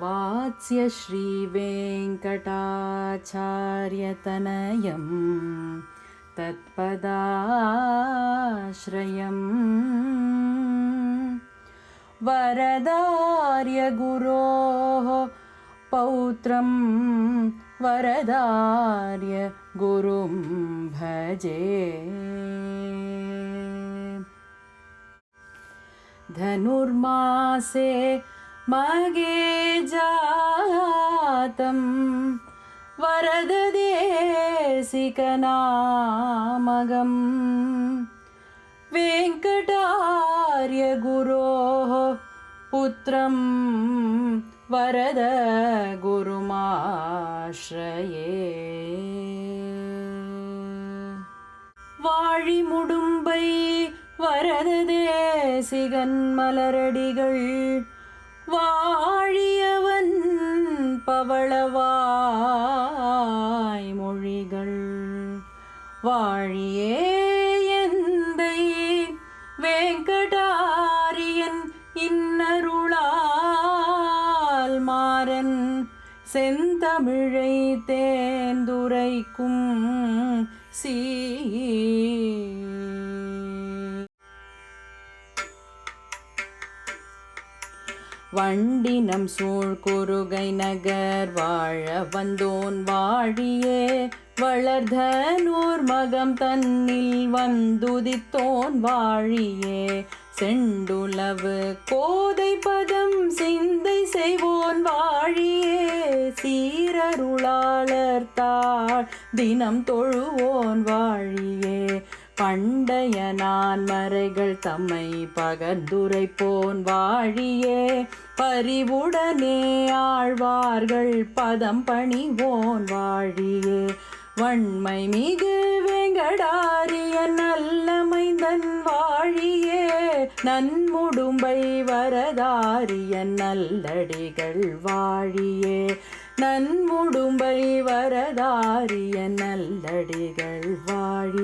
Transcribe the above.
वात्स्य श्रीवेङ्कटाचार्यतनयं तत्पदाश्रयम् वरदार्यगुरोः पौत्रं वरदार्य गुरुं भजे। धनुर्मासे मगे जातं वरददेशिकनामगं वेङ्कटार्यगुरोः पुत्रं वरदगुरुमाश्रये वाळिमुडुम्बै वरददेशिगन्मलरडिगळ् வாழியவன் பவளவாய் மொழிகள். வாழியே எந்தை வேங்கடாரியன் இன்னருளால் மாறன். செந்தமிழை தேந்துரைக்கும் சீ வண்டினம் சூழ் குறுகை நகர் வாழ வந்தோன் வாழியே வளர்தனோர் மகம் தன்னில் வந்துதித்தோன் வாழியே. செண்டுளவு கோதை பதம் சிந்தை செய்வோன் வாழியே சீரருளாளர் தாழ் தினம் தொழுவோன் வாழியே. பண்டைய நான் மறைகள் தம்மை பகர்ந்துரைப்போன் வாழியே. பரிவுடனே ஆழ்வார்கள் பதம் பணிவோன் வாழியே. வன்மை மிகு வெங்கடாரிய நல்லமைந்தன் வாழியே. நன்முடும்பை வரதாரிய நல்லடிகள் வாழியே. நன்முடும்பை வரதாரிய நல்லடிகள் வாழி